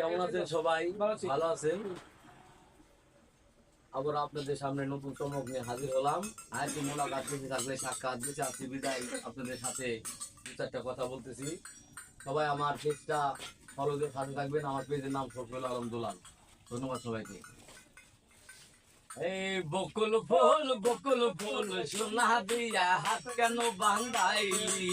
কেমন আছেন সবাই? ভালো আছেন? আবার আপনাদের সামনে নতুন চমক নিয়ে হাজির হলাম। আজকে মোলাকাত বেশি থাকলে সাক্ষাৎ বেশি আসছি বিদায় আপনাদের সাথে। দু চারটা কথা বলতেছি। সবাই আমার পেজটা ফলো সাথে থাকবেন। আমার পেজের নাম শফিউল আলম দুলাল। ধন্যবাদ সবাইকে। এই বকুল ফুল বকুল ফুল সোনা দিয়া হাত কেন বান্ধাইলি?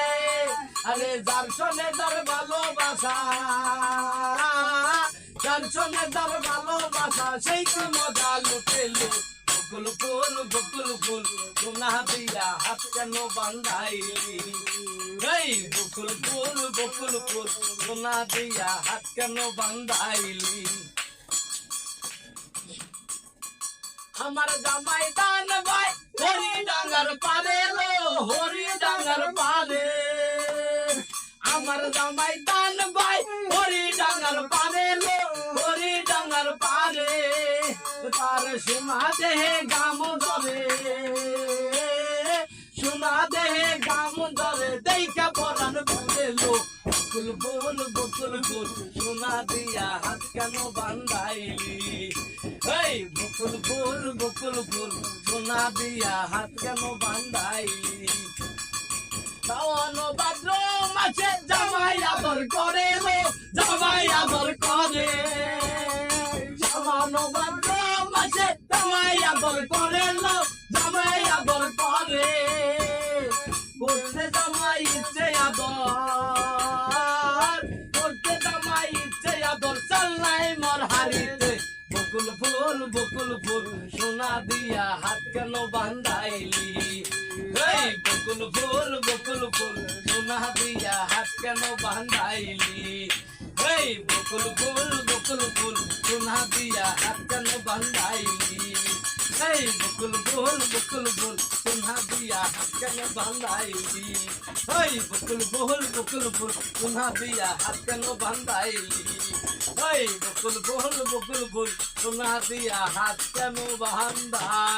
আরে যার সনে যার ভালোবাসা যার সনে যার ভালোবাসা, সেই তো মজা লুটে বকুল ফুল বকুল ফুল, সোনা দিয়া হাত কেন বান্ধাইলি এই বকুল ফুল বকুল ফুল, সোনা দিয়া হাত কেন বান্ধাইলি আমার জামাই দান আমার জামাই দান ভাই হরি ডাঙ্গার পারে লো, হরি ডাঙ্গার পারে। তার সোনা দেহে গাম ধরে, সোনা দেহে গাম ধরে দেখা লো। বকুল বকুল সোনা দিয়া হাত কেন বান্ধাইলি? এই বকুল বল বকুল বল সোনা দিয়া হাত কেন বান্ধাইলি? খাওয়ানো ভাদ্র আদর করে লো জামাই আদর করে করতে জামাই ইচ্ছে আদর করতে জামাই ইচ্ছে আদর, চাল্লাই মর হারিতে বকুল ফুল বকুল ফুল, সোনা দিয়া হাত কেন বান্ধাইলি? এই বকুল ফুল বকুল ফুল, সোনা দিয়া হাত কেন বান্ধাইলি? বকুল ফুল বকুল ফুল সোনা দিয়া হাত কেন বান্ধাইলি এই বকুল ফুল বকুল ফুল সোনা দিয়া হাত কেন বান্ধাইলি এই বকুল ফুল বকুল ফুল সোনা দিয়া হাত কেন বান্ধাইলি এই বকুল ফুল বকুল ফুল সোনা দিয়া হাত কেন